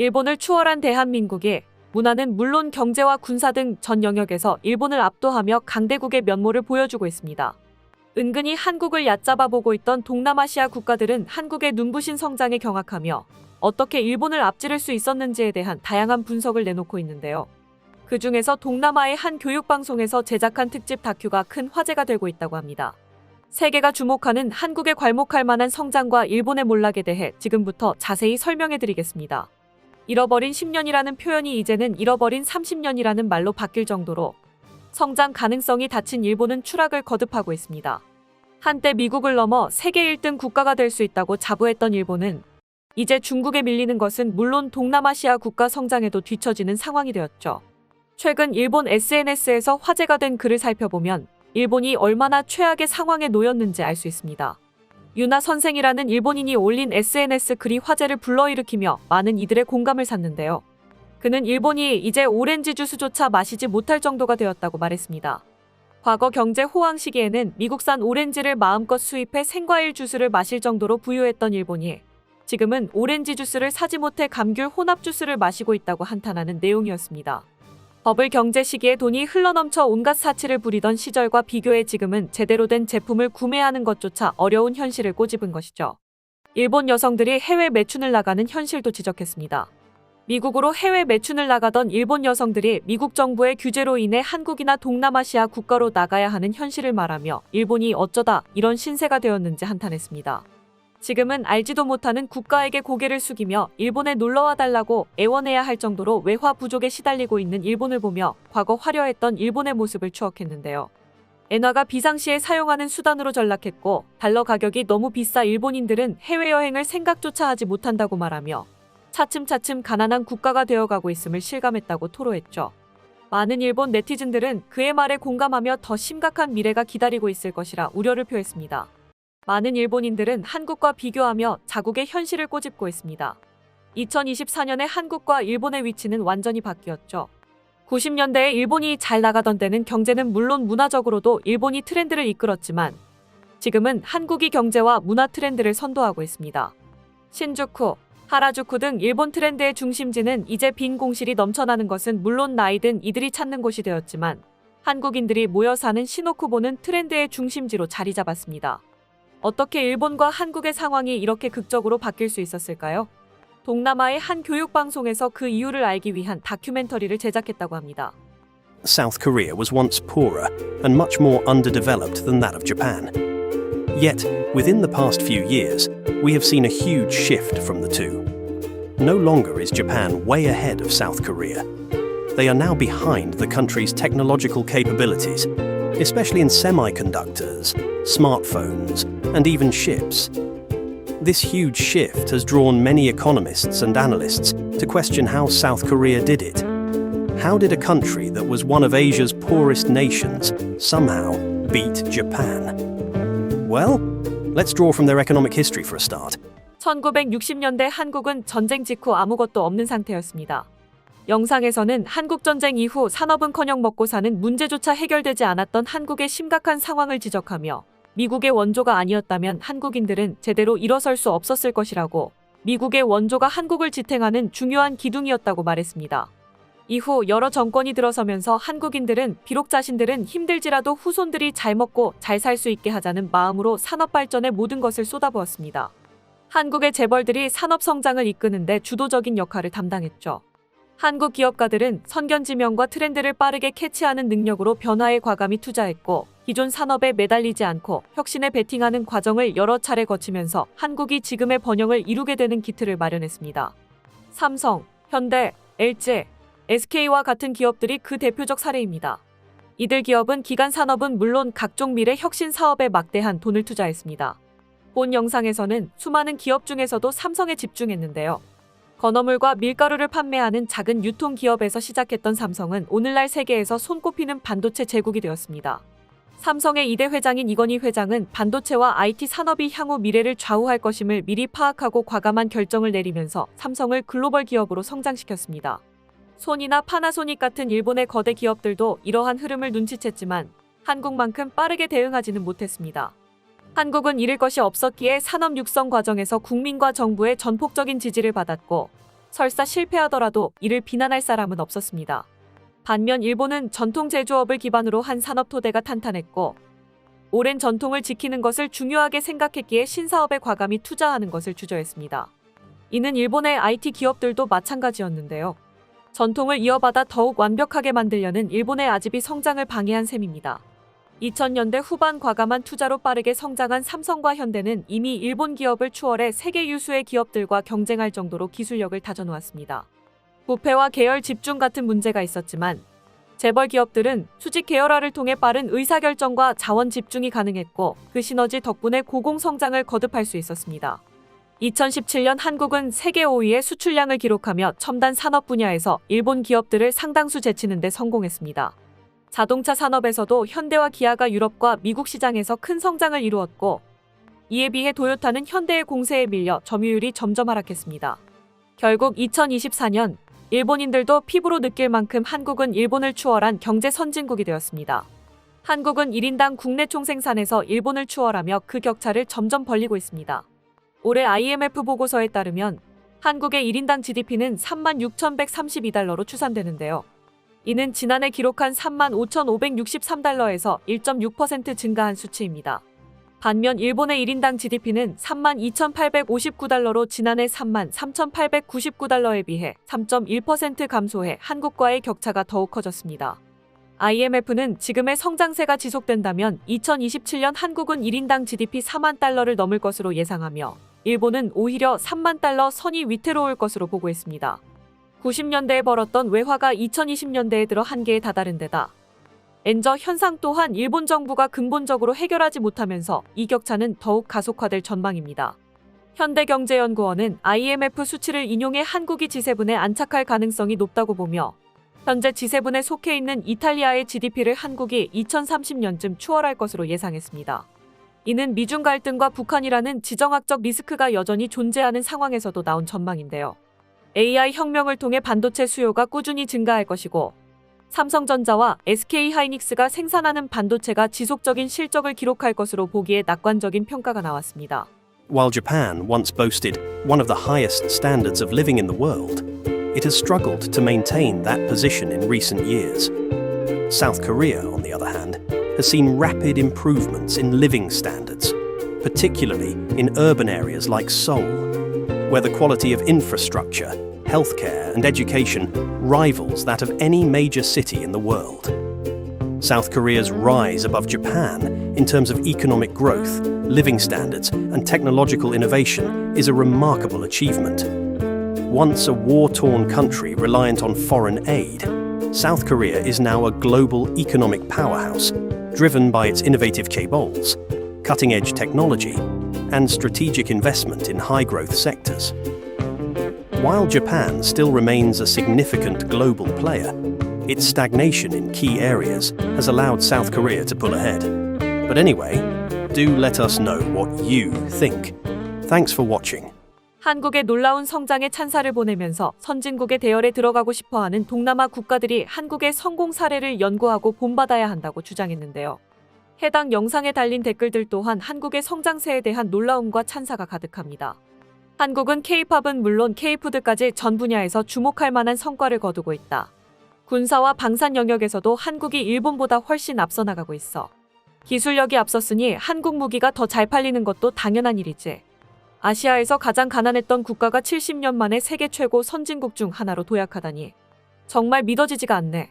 일본을 추월한 대한민국이 문화는 물론 경제와 군사 등 전 영역에서 일본을 압도하며 강대국의 면모를 보여주고 있습니다. 은근히 한국을 얕잡아 보고 있던 동남아시아 국가들은 한국의 눈부신 성장에 경악하며 어떻게 일본을 앞지를 수 있었는지에 대한 다양한 분석을 내놓고 있는데요. 그 중에서 동남아의 한 교육방송에서 제작한 특집 다큐가 큰 화제가 되고 있다고 합니다. 세계가 주목하는 한국의 괄목할 만한 성장과 일본의 몰락에 대해 지금부터 자세히 설명해 드리겠습니다. 잃어버린 10년이라는 표현이 이제는 잃어버린 30년이라는 말로 바뀔 정도로 성장 가능성이 닫힌 일본은 추락을 거듭하고 있습니다. 한때 미국을 넘어 세계 1등 국가가 될 수 있다고 자부했던 일본은 이제 중국에 밀리는 것은 물론 동남아시아 국가 성장에도 뒤처지는 상황이 되었죠. 최근 일본 SNS에서 화제가 된 글을 살펴보면 일본이 얼마나 최악의 상황에 놓였는지 알 수 있습니다. 유나 선생이라는 일본인이 올린 SNS 글이 화제를 불러일으키며 많은 이들의 공감을 샀는데요. 그는 일본이 이제 오렌지 주스조차 마시지 못할 정도가 되었다고 말했습니다. 과거 경제 호황 시기에는 미국산 오렌지를 마음껏 수입해 생과일 주스를 마실 정도로 부유했던 일본이 지금은 오렌지 주스를 사지 못해 감귤 혼합 주스를 마시고 있다고 한탄하는 내용이었습니다. 버블 경제 시기에 돈이 흘러넘쳐 온갖 사치를 부리던 시절과 비교해 지금은 제대로 된 제품을 구매하는 것조차 어려운 현실을 꼬집은 것이죠. 일본 여성들이 해외 매춘을 나가는 현실도 지적했습니다. 미국으로 해외 매춘을 나가던 일본 여성들이 미국 정부의 규제로 인해 한국이나 동남아시아 국가로 나가야 하는 현실을 말하며 일본이 어쩌다 이런 신세가 되었는지 한탄했습니다. 지금은 알지도 못하는 국가에게 고개를 숙이며 일본에 놀러와 달라고 애원해야 할 정도로 외화 부족에 시달리고 있는 일본을 보며 과거 화려했던 일본의 모습을 추억했는데요. 엔화가 비상시에 사용하는 수단으로 전락했고 달러 가격이 너무 비싸 일본인들은 해외여행을 생각조차 하지 못한다고 말하며 차츰차츰 가난한 국가가 되어가고 있음을 실감했다고 토로했죠. 많은 일본 네티즌들은 그의 말에 공감하며 더 심각한 미래가 기다리고 있을 것이라 우려를 표했습니다. 많은 일본인들은 한국과 비교하며 자국의 현실을 꼬집고 있습니다. 2024년에 한국과 일본의 위치는 완전히 바뀌었죠. 90년대에 일본이 잘 나가던 때는 경제는 물론 문화적으로도 일본이 트렌드를 이끌었지만 지금은 한국이 경제와 문화 트렌드를 선도하고 있습니다. 신주쿠, 하라주쿠 등 일본 트렌드의 중심지는 이제 빈 공실이 넘쳐나는 것은 물론 나이든 이들이 찾는 곳이 되었지만 한국인들이 모여 사는 시노쿠보는 트렌드의 중심지로 자리 잡았습니다. 어떻게 일본과 한국의 상황이 이렇게 극적으로 바뀔 수 있었을까요? 동남아의 한 교육방송에서 그 이유를 알기 위한 다큐멘터리를 제작했다고 합니다. South Korea was once poorer and much more underdeveloped than that of Japan. Yet, within the past few years, we have seen a huge shift from the two. No longer is Japan way ahead of South Korea. They are now behind the country's technological capabilities, especially in semiconductors, smartphones, and even ships. This huge shift has drawn many economists and analysts to question how South Korea did it. How did a country that was one of Asia's poorest nations somehow beat Japan? Well, let's draw from their economic history for a start. 1960년대 한국은 전쟁 직후 아무것도 없는 상태였습니다. 영상에서는 한국 전쟁 이후 산업은커녕 먹고 사는 문제조차 해결되지 않았던 한국의 심각한 상황을 지적하며 미국의 원조가 아니었다면 한국인들은 제대로 일어설 수 없었을 것이라고 미국의 원조가 한국을 지탱하는 중요한 기둥이었다고 말했습니다. 이후 여러 정권이 들어서면서 한국인들은 비록 자신들은 힘들지라도 후손들이 잘 먹고 잘 살 수 있게 하자는 마음으로 산업 발전에 모든 것을 쏟아부었습니다. 한국의 재벌들이 산업 성장을 이끄는데 주도적인 역할을 담당했죠. 한국 기업가들은 선견지명과 트렌드를 빠르게 캐치하는 능력으로 변화에 과감히 투자했고 기존 산업에 매달리지 않고 혁신에 베팅하는 과정을 여러 차례 거치면서 한국이 지금의 번영을 이루게 되는 기틀을 마련했습니다. 삼성, 현대, LG, SK와 같은 기업들이 그 대표적 사례입니다. 이들 기업은 기간 산업은 물론 각종 미래 혁신 사업에 막대한 돈을 투자했습니다. 본 영상에서는 수많은 기업 중에서도 삼성에 집중했는데요. 건어물과 밀가루를 판매하는 작은 유통기업에서 시작했던 삼성은 오늘날 세계에서 손꼽히는 반도체 제국이 되었습니다. 삼성의 2대 회장인 이건희 회장은 반도체와 IT 산업이 향후 미래를 좌우할 것임을 미리 파악하고 과감한 결정을 내리면서 삼성을 글로벌 기업으로 성장시켰습니다. 소니나 파나소닉 같은 일본의 거대 기업들도 이러한 흐름을 눈치챘지만 한국만큼 빠르게 대응하지는 못했습니다. 한국은 잃을 것이 없었기에 산업 육성 과정에서 국민과 정부의 전폭적인 지지를 받았고 설사 실패하더라도 이를 비난할 사람은 없었습니다. 반면 일본은 전통 제조업을 기반으로 한 산업 토대가 탄탄했고 오랜 전통을 지키는 것을 중요하게 생각했기에 신사업에 과감히 투자하는 것을 주저했습니다. 이는 일본의 IT 기업들도 마찬가지였는데요. 전통을 이어받아 더욱 완벽하게 만들려는 일본의 아집이 성장을 방해한 셈입니다. 2000년대 후반 과감한 투자로 빠르게 성장한 삼성과 현대는 이미 일본 기업을 추월해 세계 유수의 기업들과 경쟁할 정도로 기술력을 다져놓았습니다. 부패와 계열 집중 같은 문제가 있었지만 재벌 기업들은 수직 계열화를 통해 빠른 의사결정과 자원 집중이 가능했고 그 시너지 덕분에 고공 성장을 거듭할 수 있었습니다. 2017년 한국은 세계 5위의 수출량을 기록하며 첨단 산업 분야에서 일본 기업들을 상당수 제치는 데 성공했습니다. 자동차 산업에서도 현대와 기아가 유럽과 미국 시장에서 큰 성장을 이루었고 이에 비해 도요타는 현대의 공세에 밀려 점유율이 점점 하락했습니다. 결국 2024년 일본인들도 피부로 느낄 만큼 한국은 일본을 추월한 경제 선진국이 되었습니다. 한국은 1인당 국내 총생산에서 일본을 추월하며 그 격차를 점점 벌리고 있습니다. 올해 IMF 보고서에 따르면 한국의 1인당 GDP는 36,132달러로 추산되는데요. 이는 지난해 기록한 35,563달러에서 1.6% 증가한 수치입니다. 반면 일본의 1인당 GDP는 32,859달러로 지난해 33,899달러에 비해 3.1% 감소해 한국과의 격차가 더욱 커졌습니다. IMF는 지금의 성장세가 지속된다면 2027년 한국은 1인당 GDP 4만 달러를 넘을 것으로 예상하며 일본은 오히려 3만 달러 선이 위태로울 것으로 보고 있습니다. 90년대에 벌었던 외화가 2020년대에 들어 한계에 다다른 데다 엔저 현상 또한 일본 정부가 근본적으로 해결하지 못하면서 이 격차는 더욱 가속화될 전망입니다. 현대경제연구원은 IMF 수치를 인용해 한국이 지세분에 안착할 가능성이 높다고 보며 현재 지세분에 속해 있는 이탈리아의 GDP를 한국이 2030년쯤 추월할 것으로 예상했습니다. 이는 미중 갈등과 북한이라는 지정학적 리스크가 여전히 존재하는 상황에서도 나온 전망인데요. AI 혁명을 통해 반도체 수요가 꾸준히 증가할 것이고 삼성전자와 SK 하이닉스가 생산하는 반도체가 지속적인 실적을 기록할 것으로 보기에 낙관적인 평가가 나왔습니다. While Japan once boasted one of the highest standards of living in the world, it has struggled to maintain that position in recent years. South Korea, on the other hand, has seen rapid improvements in living standards, particularly in urban areas like Seoul, where the quality of infrastructure, healthcare, and education rivals that of any major city in the world. South Korea's rise above Japan in terms of economic growth, living standards, and technological innovation is a remarkable achievement. Once a war torn country reliant on foreign aid, South Korea is now a global economic powerhouse, driven by its innovative chaebols, cutting edge technology, and strategic investment in high growth sectors. While Japan still remains a significant global player, its stagnation in key areas has allowed South Korea to pull ahead. But anyway, do let us know what you think. Thanks for watching. 한국의 놀라운 성장에 찬사를 보내면서 선진국의 대열에 들어가고 싶어 하는 동남아 국가들이 한국의 성공 사례를 연구하고 본받아야 한다고 주장했는데요. 해당 영상에 달린 댓글들 또한 한국의 성장세에 대한 놀라움과 찬사가 가득합니다. 한국은 K-팝은 물론 K-푸드까지 전 분야에서 주목할 만한 성과를 거두고 있다. 군사와 방산 영역에서도 한국이 일본보다 훨씬 앞서 나가고 있어. 기술력이 앞섰으니 한국 무기가 더 잘 팔리는 것도 당연한 일이지. 아시아에서 가장 가난했던 국가가 70년 만에 세계 최고 선진국 중 하나로 도약하다니. 정말 믿어지지가 않네.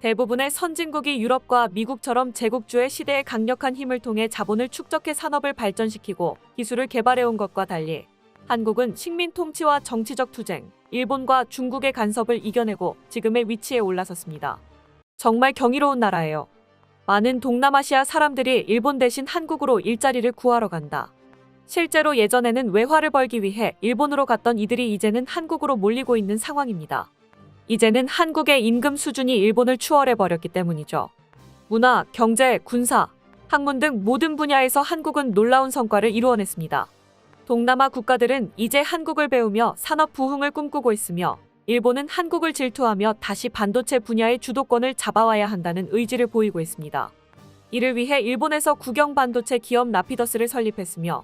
대부분의 선진국이 유럽과 미국처럼 제국주의 시대의 강력한 힘을 통해 자본을 축적해 산업을 발전시키고 기술을 개발해온 것과 달리 한국은 식민 통치와 정치적 투쟁, 일본과 중국의 간섭을 이겨내고 지금의 위치에 올라섰습니다. 정말 경이로운 나라예요. 많은 동남아시아 사람들이 일본 대신 한국으로 일자리를 구하러 간다. 실제로 예전에는 외화를 벌기 위해 일본으로 갔던 이들이 이제는 한국으로 몰리고 있는 상황입니다. 이제는 한국의 임금 수준이 일본을 추월해 버렸기 때문이죠. 문화, 경제, 군사, 학문 등 모든 분야에서 한국은 놀라운 성과를 이루어냈습니다. 동남아 국가들은 이제 한국을 배우며 산업 부흥을 꿈꾸고 있으며 일본은 한국을 질투하며 다시 반도체 분야의 주도권을 잡아와야 한다는 의지를 보이고 있습니다. 이를 위해 일본에서 국영 반도체 기업 라피더스를 설립했으며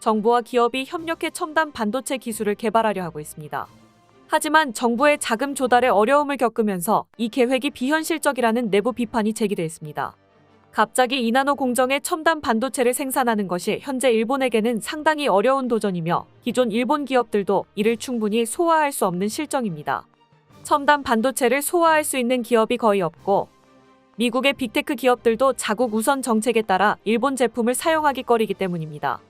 정부와 기업이 협력해 첨단 반도체 기술을 개발하려 하고 있습니다. 하지만 정부의 자금 조달에 어려움을 겪으면서 이 계획이 비현실적이라는 내부 비판이 제기됐습니다. 갑자기 이나노 공정의 첨단 반도체를 생산하는 것이 현재 일본에게는 상당히 어려운 도전이며 기존 일본 기업들도 이를 충분히 소화할 수 없는 실정입니다. 첨단 반도체를 소화할 수 있는 기업이 거의 없고 미국의 빅테크 기업들도 자국 우선 정책에 따라 일본 제품을 사용하기 꺼리기 때문입니다.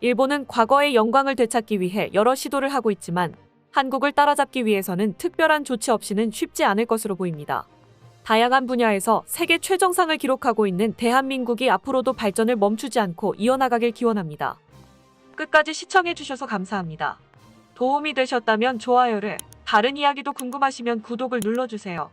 일본은 과거의 영광을 되찾기 위해 여러 시도를 하고 있지만 한국을 따라잡기 위해서는 특별한 조치 없이는 쉽지 않을 것으로 보입니다. 다양한 분야에서 세계 최정상을 기록하고 있는 대한민국이 앞으로도 발전을 멈추지 않고 이어나가길 기원합니다. 끝까지 시청해주셔서 감사합니다. 도움이 되셨다면 좋아요를, 다른 이야기도 궁금하시면 구독을 눌러주세요.